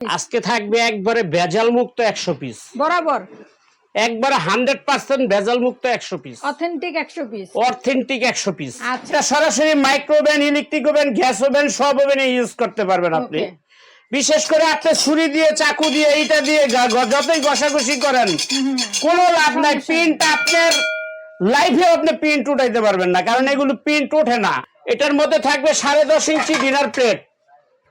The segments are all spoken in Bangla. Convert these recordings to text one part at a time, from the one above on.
আজকে থাকবে একবারে ভেজাল মুক্ত একশো পিস বরাবর। একবারে হান্ড্রেড পার্সেন্ট ভেজাল মুক্ত একশো পিস অথেন্টিক একশো পিস অথেন্টিক একশো পিস আচ্ছা। এটা সরাসরি micro oven electric oven gas oven সব ওভেনে ইউজ করতে পারবেন আপনি। বিশেষ করে আপনি ছুরি দিয়ে চাকু দিয়ে এইটা দিয়ে যতই ঘষাঘষি করেন কোনো লাভ নাই। প্রিন্ট আপনার লাইফে আপনি প্রিন্ট উঠাইতে পারবেন না কারণ এগুলো প্রিন্ট ওঠে না। এটার মধ্যে থাকবে সাড়ে দশ ইঞ্চি ডিনার প্লেট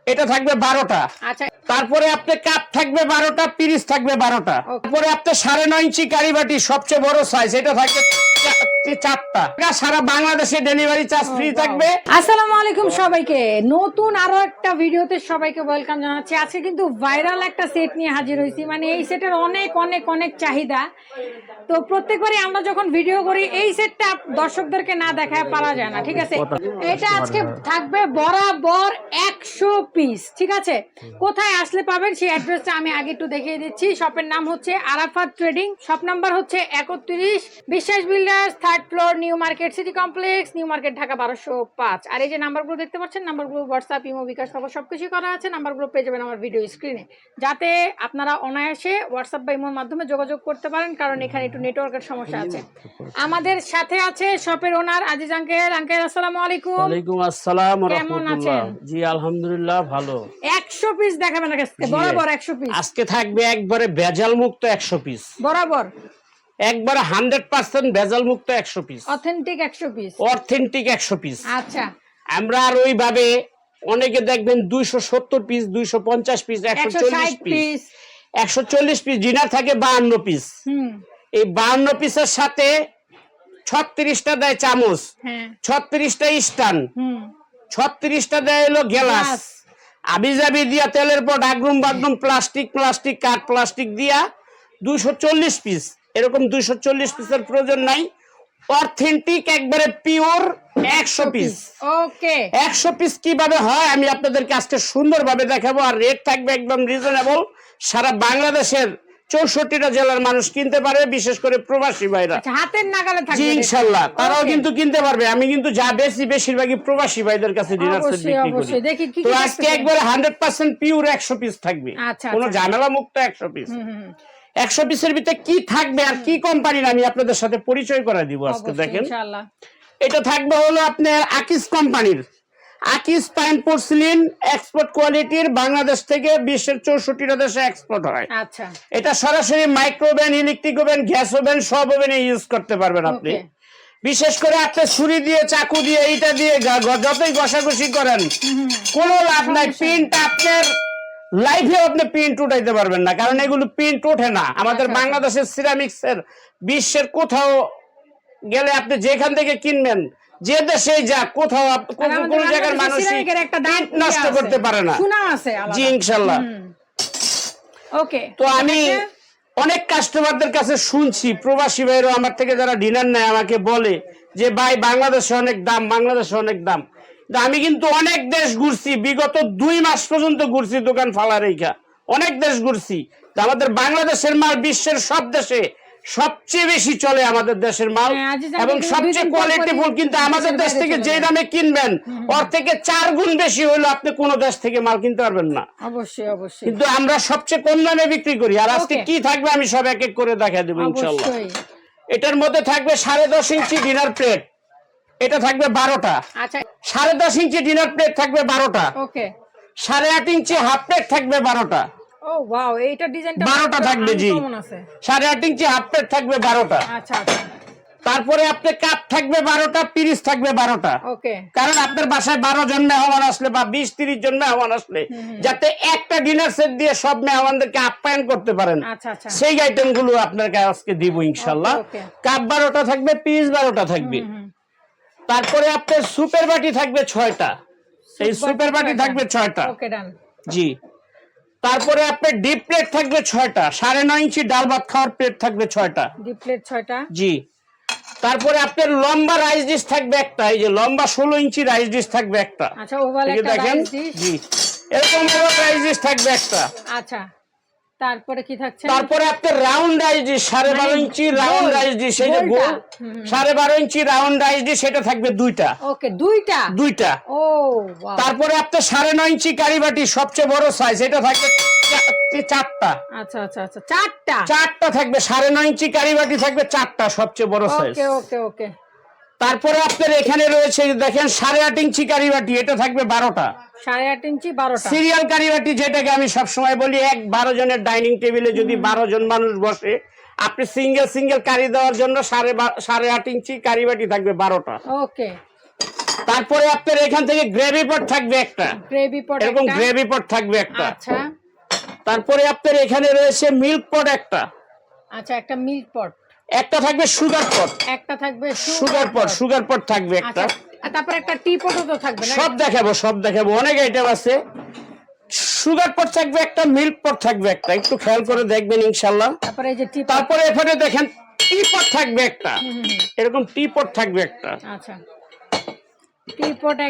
এটা থাকবে বারোটা। আচ্ছা তারপরে আপনার কাপ থাকবে বারোটা পিরিস থাকবে বারোটা। তারপরে আপনার সাড়ে নয় ইঞ্চি কারিবাটি সবচেয়ে বড় সাইজ এটা থাকবে চারটা এটা সারা বাংলাদেশে ডেলিভারি চার্জ ফ্রি Oh, থাকবে। আসসালামু আলাইকুম সবাইকে। নতুন আরও একটা ভিডিওতে সবাইকে ওয়েলকাম জানাচ্ছি। আজকে কিন্তু ভাইরাল একটা সেট নিয়ে হাজির হয়েছি। মানে এই সেটের অনেক অনেক অনেক চাহিদা। তো প্রত্যেকবারই আমরা যখন ভিডিও করি এই সেটটা দর্শকদেরকে না দেখায় পারা যায় না ঠিক আছে? এটা আজকে থাকবে বরাবর একশো পিস ঠিক আছে? কোথায় আসলে পাবেন সেই অ্যাড্রেসটা আমি আগে একটু দেখিয়ে দিচ্ছি। শপের নাম হচ্ছে আরাফাত ট্রেডিং শপ নাম্বার হচ্ছে একত্রিশ। Biswas builders third floor new market city complex new market Dhaka বারোশো পাঁচ। আর এই যে নাম্বারগুলো দেখতে পাচ্ছেন নাম্বারগুলো হোয়াটসঅ্যাপ ইমো বিকাশ খবর সব কিছুই করা আছে। নাম্বারগুলো পেয়ে যাবেন আমার ভিডিও স্ক্রিনে যাতে আপনারা অনায়াসে হোয়াটসঅ্যাপ বা ইমোর মাধ্যমে যোগাযোগ করতে পারেন কারণ এখানে একটু নেটওয়ার্কের সমস্যা আছে। আমাদের সাথে আছে শপের ওনার আজিজ আঙ্কেল আঙ্কেল আসসালামু আলাইকুম। ওয়ালাইকুম আসসালাম কেমন রহমতুল্লাহ। আছেন? জি আলহামদুলিল্লাহ ভালো। একশো পিস দেখাবেন আজকে। বরাবর একশো পিস আজকে থাকবে একবারে ভেজাল মুক্ত একশো পিস বরাবর। একবারে হান্ড্রেড পার্সেন্ট ভেজাল মুক্ত একশো পিস অথেন্টিক একশো পিস অথেন্টিক একশো পিস আচ্ছা। আমরা আর ওইভাবে অনেকে দেখবেন দুইশো সত্তর পিস দুইশো পঞ্চাশ পিস একশো চল্লিশ পিস একশো চল্লিশ পিস ডিনার থাকে বাহান্ন পিস এই বাহান্ন পিসের সাথে ছত্রিশটা দেয় চামচ হ্যাঁ। ছত্রিশটা স্টান ছত্রিশটা দেয় হলো গ্লাস। গ্লাস। আবি জাবি দিয়া তেলের পর ডাকরুম বাগরুম প্লাস্টিক প্লাস্টিক কাঠ প্লাস্টিক দিয়া দুইশো চল্লিশ পিস এরকম দুইশো চল্লিশ পিসের প্রয়োজন নাই। অথেন্টিক একবারে পিওর একশো পিস ওকে একশো পিস কীভাবে হয় আমি আপনাদেরকে আজকে সুন্দরভাবে দেখাবো আর রেট থাকবে একদম রিজনেবল সারা বাংলাদেশের চৌষট্টিটা জেলার মানুষ কিনতে পারে বিশেষ করে প্রবাসী ভাইরা। আচ্ছা হাতের নাগালে থাকবে ইনশাল্লাহ। তারাও কিন্তু কিনতে পারবে। আমি কিন্তু যা বেশি বেশিরভাগই প্রবাসী ভাইদের কাছে ডিনার সেট অবশ্যই বিক্রি করি। অবশ্যই দেখি কি তো আজকে। একবারে হান্ড্রেড পার্সেন্ট পিওর একশো পিস থাকবে। আচ্ছা, কোনো আচ্ছা। ঝামেলা মুক্ত একশো পিস হুম, হুম, হুম। একশো পিসের ভিতরে কি থাকবে আর কি কোম্পানির আমি আপনাদের সাথে পরিচয় করে দিব আজকে দেখেন। এটা থাকবে হলো আপনার আকিস কোম্পানির আকিস পাইন পোর্সিলিন এক্সপোর্ট কোয়ালিটির বাংলাদেশ থেকে বিশ্বের চৌষট্টিটা দেশে এক্সপোর্ট হয়। আচ্ছা। এটা সরাসরি micro oven electric oven gas oven সব ওভেনে ইউজ করতে পারবেন আপনি। বিশেষ করে আপনি ছুরি দিয়ে চাকু দিয়ে এইটা দিয়ে যতই ঘষাঘষি করেন কোনো লাভ নাই। পিনটা আপনার লাইফে আপনি প্রিন্ট উঠাইতে পারবেন না কারণ এগুলো প্রিন্ট ওঠে না। আমাদের আচ্ছা, আচ্ছা। বাংলাদেশের সিরামিক্স এর বিশ্বের কোথাও গেলে আপনি যেখান থেকে কিনবেন যে দেশেই যা কোথাও কোনো জায়গার মানুষ নষ্ট করতে পারে না। জি ইনশাল্লাহ। ওকে তো আমি অনেক কাস্টমারদের কাছে শুনছি প্রবাসী ভাইরা আমার থেকে যারা ডিনার নেয় আমাকে বলে যে ভাই বাংলাদেশে অনেক দাম বাংলাদেশে অনেক দাম। আমি কিন্তু অনেক দেশ ঘুরছি বিগত দুই মাস পর্যন্ত ঘুরছি দোকান ফালা রেখা অনেক দেশ ঘুরছি। আমাদের বাংলাদেশের মাল বিশ্বের সব দেশে সবচেয়ে বেশি চলে আমাদের দেশের মাল হ্যাঁ, এবং সবচেয়ে পর কোয়ালিটিফুল কিন্তু আমাদের দেশ থেকে যে দামে কিনবেন ওর থেকে চার গুণ বেশি হলে আপনি কোনো দেশ থেকে মাল কিনতে পারবেন না। অবশ্যই অবশ্যই। কিন্তু আমরা সবচেয়ে কম দামে বিক্রি করি আর আজকে কি থাকবে আমি সব এক এক করে দেখা দেবো ইনশাল্লাহ। এটার মধ্যে থাকবে সাড়ে দশ ইঞ্চি ডিনার প্লেট এটা থাকবে বারোটা। আচ্ছা। সাড়ে দশ ইঞ্চি ডিনার প্লেট থাকবে বারোটা। সাড়ে আট ইঞ্চি হাফ প্লেট থাকবে বারোটা। 12টা থাকবে, জি। সাড়ে আট ইঞ্চি হাফ প্লেট থাকবে বারোটা। আচ্ছা আচ্ছা। তারপরে আপনার কাপ থাকবে বারোটা পিরিচ থাকবে বারোটা। কারণ আপনার বাসায় বারো জন মেহমান আসলে বা বিশ তিরিশ জন মেহমান আসলে যাতে একটা ডিনার সেট দিয়ে সব মেহমানদেরকে আপ্যায়ন করতে পারেন সেই আইটেমগুলো আপনাকে আজকে দিব ইনশাল্লাহ. কাপ বারোটা থাকবে পিস বারোটা থাকবে। তারপরে আপনার সুপের বাটি থাকবে ছয়টা। এই সুপের বাটি থাকবে ছয়টা। জি। তারপরে আপনার ডিপ প্লেট থাকবে ছয়টা। সাড়ে নয় ইঞ্চি ডাল ভাত খাওয়ার প্লেট থাকবে ছয়টা। ডিপ প্লেট ছয়টা। জি। তারপরে আপনার লম্বা রাইস ডিশ থাকবে একটা। এই যে লম্বা ষোলো ইঞ্চি রাইস ডিশ থাকবে একটা। আচ্ছা ওভাল একটা দেখেন? জি। এরকম রাইস ডিশ থাকবে একটা। আচ্ছা। তারপরে কি থাকছে? তারপরে আপনার রাউন্ড ডিশ সাড়ে বারো ইঞ্চি রাউন্ড ডিশ এই যে গোল সাড়ে বারো ইঞ্চি রাউন্ড ডিশ সেটা থাকবে দুইটা। ওকে দুইটা? দুইটা। ও. তারপরে আপনার সাড়ে নয় ইঞ্চি কারিবাটি সবচেয়ে বড় সাইজ এটা থাকবে চারটা আচ্ছা আচ্ছা আচ্ছা চারটা? চারটা থাকবে সাড়ে নয় ইঞ্চি কারিবাটি থাকবে চারটা সবচেয়ে বড় সাইজ ওকে ওকে ওকে। তারপরে আপনার এখানে রয়েছে দেখেন সাড়ে আট ইঞ্চি কারিবাটি এটা থাকবে বারোটা। সাড়ে আট ইঞ্চি বারোটা। সিরিয়াল কারিবাটি যেটাকে আমি সবসময় বলি এক বারো জনের ডাইনিং টেবিলে যদি বারো জন মানুষ বসে আপনি সিঙ্গেল সিঙ্গেল কারি দেওয়ার জন্য সাড়ে সাড়ে আট ইঞ্চি কারিবাটি থাকবে বারোটা। ওকে। তারপরে আপনার এখান থেকে গ্রেভি পট থাকবে একটা। গ্রেভি পট এরকম। গ্রেভি পট থাকবে একটা। আচ্ছা। তারপরে আপনার এখানে রয়েছে মিল্ক পট একটা। আচ্ছা একটা মিল্ক পট। একটা থাকবে সুগার পট একটা থাকবে সুগার পট সুগার পট থাকবে একটা। আচ্ছা তারপরে একটা টি পটও তো থাকবে সব দেখাবো সব দেখাবো। অনেক আইটেম আছে। সুগার পট থাকবে একটা মিল্ক পট থাকবে একটা। একটু খেয়াল করে দেখবেন ইনশাল্লাহ তারপরে এই যে টি তারপরে এখানে দেখেন টি পট থাকবে একটা। এরকম টি পট থাকবে একটা। আচ্ছা।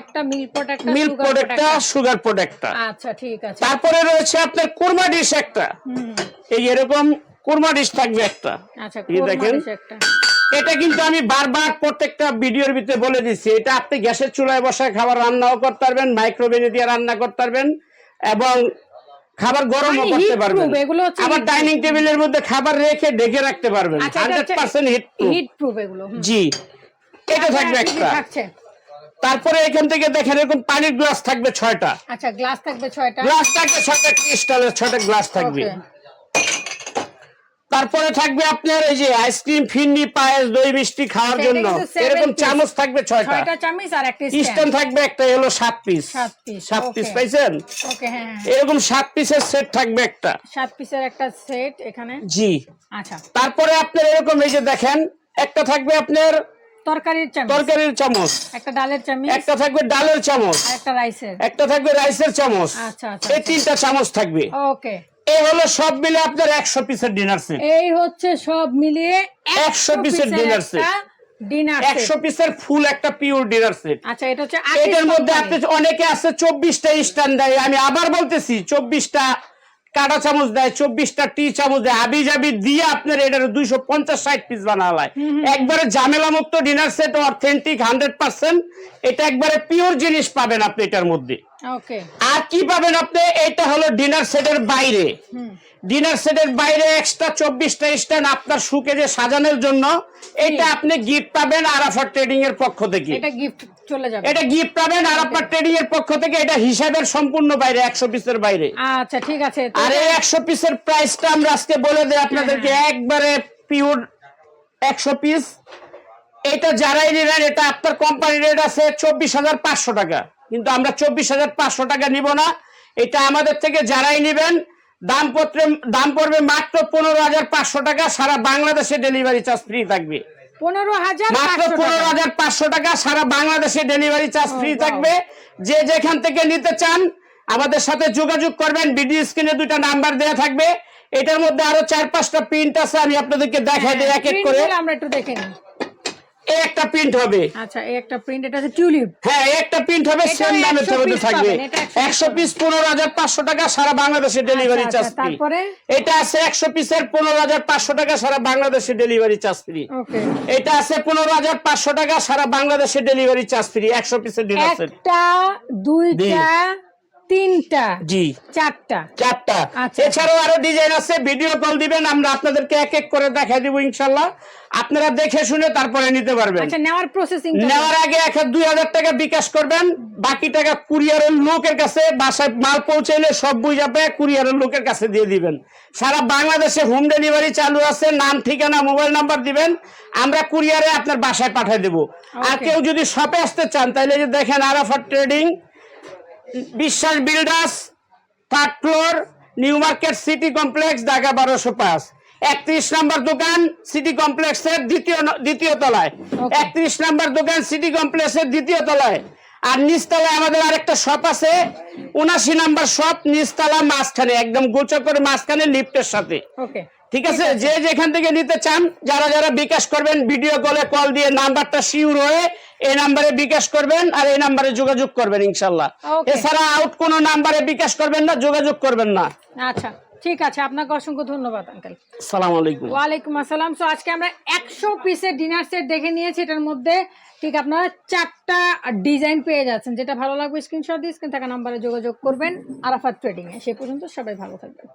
একটা মিল্ক পট একটা মিল্ক sugar একটা সুগার পট একটা। আচ্ছা ঠিক তারপরে রয়েছে আপনার কোরমা ডিশ একটা। এই এরকম কোরমা ডিশ থাকবে একটা। আচ্ছা এই দেখেন। এটা কিন্তু আমি বারবার প্রত্যেকটা ভিডিওর ভিতরে বলে দিচ্ছি। এটা আপনি গ্যাসের চুলায় বসায় খাবার রান্নাও করতে পারবেন মাইক্রোওভেনে দিয়ে রান্না করতে পারবেন এবং খাবার গরমও মানে করতে পারবেন। এগুলো আবার ডাইনিং টেবিলের মধ্যে খাবার রেখে ঢেকে রাখতে পারবেন। আচ্ছা এটা হান্ড্রেড হচ্ছে পার্সেন্ট হিট হিট প্রুফ এগুলো জি। এটা থাকবে কি কি একটা। তারপরে এখান থেকে দেখেন এরকম পানির গ্লাস থাকবে ছয়টা। আচ্ছা গ্লাস থাকবে ছয়টা। গ্লাস থাকবে ছয়টা ক্রিস্টালের ছয়টা গ্লাস থাকবে। তারপরে থাকবে আপনার এই যে আইসক্রিম ফিন্নি পায়েস দই মিষ্টি খাওয়ার জন্য। এরকম চামচ থাকবে ছয়টা। ছয়টা চামিচ আর একটা স্ট্যান্ড থাকবে একটা হলো সাত পিস সাত piece, সাত পিস পাইছেন? ওকে হ্যাঁ হ্যাঁ। এরকম সাত পিসের সেট থাকবে একটা। সাত পিসের একটা সেট এখানে। জি। আচ্ছা। তারপরে আপনার এরকম এই যে দেখেন একটা থাকবে আপনার তরকারির চামিচ। তরকারির চামচ। একটা ডালের চামিচ। একটা থাকবে ডালের চামচ। একটা রাইসের। একটা থাকবে রাইসের চামচ। আচ্ছা, আচ্ছা, এই তিনটা চামচ থাকবে। ওকে এই হলো সব মিলে আপনার একশো পিসের ডিনার সেট এই হচ্ছে সব মিলিয়ে 100 পিসের ডিনার set। ডিনার একশো পিসের ফুল একটা পিওর ডিনার সেট আচ্ছা এটা হচ্ছে এটার মধ্যে আপনি অনেকে আছে চব্বিশটা স্ট্যান্ড দেয় আমি আবার বলতেছি চব্বিশটা কাটা চামচ দেয় চব্বিশটা টি চামচ দেয় আবি জাবি দিয়ে আপনার এটার দুইশো পঞ্চাশ ষাট পিস বানালায়। একবারে ঝামেলা মুক্ত dinner set authentic hundred percent এটা একবারে পিওর জিনিস পাবেন আপনি এটার মধ্যে। আর কি পাবেন আপনি? এটা হলো ডিনার সেটের বাইরে। ডিনার সেটের বাইরে এক্সট্রা চব্বিশটা স্ট্যান্ড আপনার সুকে যে সাজানোর জন্য এটা আপনি গিফট পাবেন আরাফার ট্রেডিং এর পক্ষ থেকে। এটা গিফট চলে যাবে। এটা গিফট পাবেন আরাফার ট্রেডিং এর পক্ষ থেকে এটা হিসাবের সম্পূর্ণ বাইরে একশো পিসের বাইরে। আচ্ছা ঠিক আছে। আর এই পিসের প্রাইসটা আমরা আজকে বলে দিই আপনাদেরকে হ্যাঁ, একবারে পিওর পিস এটা যারাই নেবেন এটা আপনার কোম্পানির রেট আছে চব্বিশ হাজার পাঁচশো টাকা। কিন্তু আমরা চব্বিশ হাজার পাঁচশো টাকা নিব না। এটা আমাদের থেকে যারাই নেবেন দাম পত্রে দাম পড়বে মাত্র পনেরো হাজার পাঁচশো টাকা। সারা বাংলাদেশে ডেলিভারি চার্জ ফ্রি থাকবে। পনেরো হাজার মাত্র পনেরো হাজার পাঁচশো টাকা সারা বাংলাদেশে ডেলিভারি চার্জ ফ্রি থাকবে। যে যেখান থেকে নিতে চান আমাদের সাথে যোগাযোগ করবেন। ভিডিও স্ক্রিনে দুইটা নাম্বার দেওয়া থাকবে। এটার মধ্যে আরও চার পাঁচটা প্রিন্ট আছে আমি আপনাদেরকে দেখাই দিই এক এক করে। আমরা একটু দেখে নিই। একটা প্রিন্ট হবে। আচ্ছা একটা প্রিন্ট এটা হচ্ছে টিউলিপ হ্যাঁ একটা প্রিন্ট হবে সেম দামে 100 থাকবে। 100 একশো পিস পনেরো হাজার পাঁচশো টাকা সারা বাংলাদেশে ডেলিভারি আচ্ছা, চার্জ আচ্ছা, ফ্রি তারপরে? এটা আছে একশো পিসের পনেরো হাজার পাঁচশো টাকা সারা বাংলাদেশে ডেলিভারি চার্জ ফ্রি ওকে এটা আছে পনেরো হাজার পাঁচশো টাকা সারা বাংলাদেশে ডেলিভারি চার্জ ফ্রি একশো পিসের ডিনার সেট একটা দুইটা তিনটা। জি। চারটা। চারটা। আচ্ছা। এছাড়াও আরও ডিজাইন আছে ভিডিও কল দিবেন আমরা আপনাদেরকে এক এক করে দেখাই দিব ইনশাল্লাহ। আপনারা দেখে শুনে তারপরে নিতে পারবেন। আচ্ছা নেওয়ার প্রসেসিং নেওয়ার আগে এক দুই হাজার টাকা বিকাশ করবেন বাকি টাকা কুরিয়ারের লোকের কাছে বাসায় মাল পৌঁছাইলে সব বুঝ যাবে কুরিয়ারের লোকের কাছে দিয়ে দিবেন। সারা বাংলাদেশে হোম ডেলিভারি চালু আছে নাম ঠিকানা মোবাইল নাম্বার দিবেন আমরা কুরিয়ারে আপনার বাসায় পাঠিয়ে দেব। আর কেউ যদি শপে আসতে চান তাহলে যে দেখেন আরাফার trading Biswas builders third floor new market city complex Dhaka বারোশো পাঁচ। একত্রিশ নম্বর দোকান সিটি কমপ্লেক্সের দ্বিতীয় দ্বিতীয় তলায়। একত্রিশ নম্বর দোকান সিটি কমপ্লেক্সের দ্বিতীয় তলায়। আর নিচতলায় আমাদের আরেকটা শপ আছে উনাশি নাম্বার শপ নিচতলা মাঝখানে একদম গোচর করে মাঝখানে লিফটের সাথে। ওকে ঠিক আছে? যে যেখান থেকে নিতে চান যারা যারা বিকাশ করবেন ভিডিও কলে কল দিয়ে নাম্বারটা শিওর হয়ে এই নাম্বারে বিকাশ করবেন আর এই নাম্বারে যোগাযোগ করবেন ইনশাল্লাহ। এছাড়া আউট কোনো নাম্বারে বিকাশ করবেন না যোগাযোগ করবেন না। আচ্ছা ঠিক আছে। আপনাকে অসংখ্য ধন্যবাদ আঙ্কেল সালাম আলাইকুম। ওয়ালাইকুম আসসালাম। সো আজকে আমরা একশো পিসের ডিনার সেট দেখে নিয়েছি। এটার মধ্যে ঠিক আপনারা চারটা ডিজাইন পেয়ে যাচ্ছেন। যেটা ভালো লাগবে স্ক্রিনশট দিয়ে স্ক্রিন থাকা নাম্বারে যোগাযোগ করবেন। আরাফাত ট্রেডিং এ সে পর্যন্ত সবাই ভালো থাকবেন।